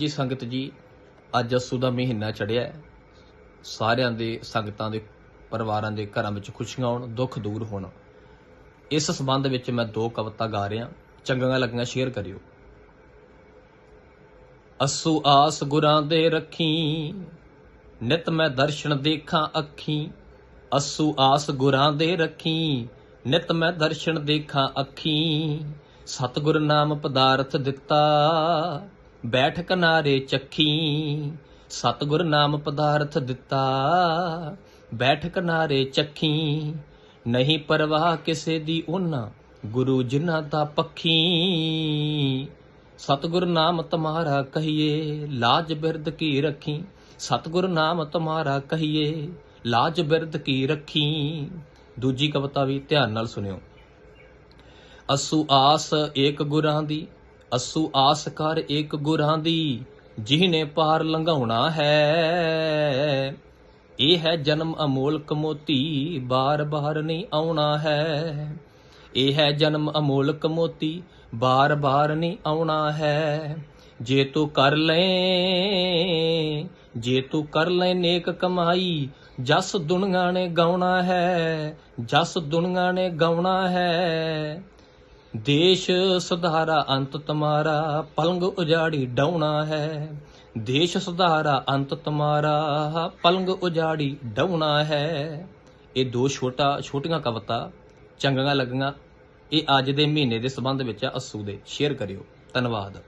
ਜੀ ਸੰਗਤ ਜੀ, ਅੱਜ ਅਸੂ ਦਾ ਮਹੀਨਾ ਚੜਿਆ ਹੈ। ਸਾਰਿਆਂ ਦੇ ਸੰਗਤਾਂ ਦੇ ਪਰਿਵਾਰਾਂ ਦੇ ਘਰਾਂ ਵਿੱਚ ਖੁਸ਼ੀਆਂ ਆਉਣ ਦੁੱਖ ਦੂਰ ਹੋਣ। ਇਸ ਸੰਬੰਧ ਵਿੱਚ ਮੈਂ ਦੋ ਕਵਿਤਾ ਗਾ ਰਿਹਾ। ਚੰਗੀਆਂ ਲੱਗੀਆਂ ਸ਼ੇਅਰ ਕਰਿਓ। ਅਸੂ ਆਸ ਗੁਰਾਂ ਦੇ ਰੱਖੀ, ਨਿਤ ਮੈਂ ਦਰਸ਼ਨ ਦੇਖਾਂ ਅੱਖੀ। ਅਸੂ ਆਸ ਗੁਰਾਂ ਦੇ ਰੱਖੀ, ਨਿਤ ਮੈਂ ਦਰਸ਼ਨ ਦੇਖਾਂ ਅੱਖੀ। ਸਤਿਗੁਰ ਨਾਮ ਪਦਾਰਥ ਦਿੱਤਾ ਬੈਠ ਕਿਨਾਰੇ ਚੱਖੀ, ਸਤਿਗੁਰ ਨਾਮ ਪਦਾਰਥ ਦਿੱਤਾ। ਬੈਠ ਕਿਨਾਰੇ ਚੱਖੀ, ਨਹੀਂ ਪਰਵਾਹ ਕਿਸੇ ਦੀ ਉਹਨਾਂ, ਗੁਰੂ ਜਿਨ੍ਹਾਂ ਦਾ ਪੱਖੀ। ਸਤਿਗੁਰ ਨਾਮ ਤਮਾਰਾ ਕਹੀਏ, ਲਾਜ ਬਿਰਦ ਕੀ ਰੱਖੀ। ਸਤਿਗੁਰ ਨਾਮ ਤਮਾਰਾ ਕਹੀਏ, ਲਾਜ ਬਿਰਦ ਕੀ ਰੱਖੀ। ਦੂਜੀ ਕਵਿਤਾ ਵੀ ਧਿਆਨ ਨਾਲ ਸੁਣਿਓ। ਅਸੂ ਆਸ ਏਕ ਗੁਰਾਂ ਦੀ ਅਸੂ ਆਸ ਕਰ ਏਕ ਗੁਰਾਂ ਦੀ, ਜਿਹਨੇ ਪਾਰ ਲੰਘਾਉਣਾ ਹੈ। ਇਹ ਹੈ ਜਨਮ ਅਮੋਲਕ ਮੋਤੀ ਬਾਰ-ਬਾਰ ਨਹੀਂ ਆਉਣਾ ਹੈ। ਇਹ ਹੈ ਜਨਮ ਅਮੋਲਕ ਮੋਤੀ ਬਾਰ-ਬਾਰ ਨਹੀਂ ਆਉਣਾ ਹੈ। ਜੇ ਤੂੰ ਕਰ ਲੈ, ਜੇ ਤੂੰ ਕਰ ਲੈ ਨੇਕ ਕਮਾਈ, ਜਸ ਦੁਨੀਆ ਨੇ ਗਾਉਣਾ ਹੈ, ਜਸ ਦੁਨੀਆ ਨੇ ਗਾਉਣਾ ਹੈ। ਦੇਸ਼ ਸੁਧਾਰਾ ਅੰਤ ਤੁਮਾਰਾ, ਪਲੰਗ ਉਜਾੜੀ ਡਾਉਣਾ ਹੈ। ਦੇਸ਼ ਸੁਧਾਰਾ ਅੰਤ ਤੁਮਾਰਾ, ਪਲੰਗ ਉਜਾੜੀ ਡਾਉਣਾ ਹੈ। ਇਹ ਦੋ ਛੋਟਾ, ਛੋਟੀਆਂ ਕਵਿਤਾ ਚੰਗੀਆਂ ਲੱਗੀਆਂ। ਇਹ ਅੱਜ ਦੇ ਮਹੀਨੇ ਦੇ ਸੰਬੰਧ ਵਿੱਚ ਆ, ਅਸੂ ਦੇ। ਸ਼ੇਅਰ ਕਰਿਓ। ਧੰਨਵਾਦ।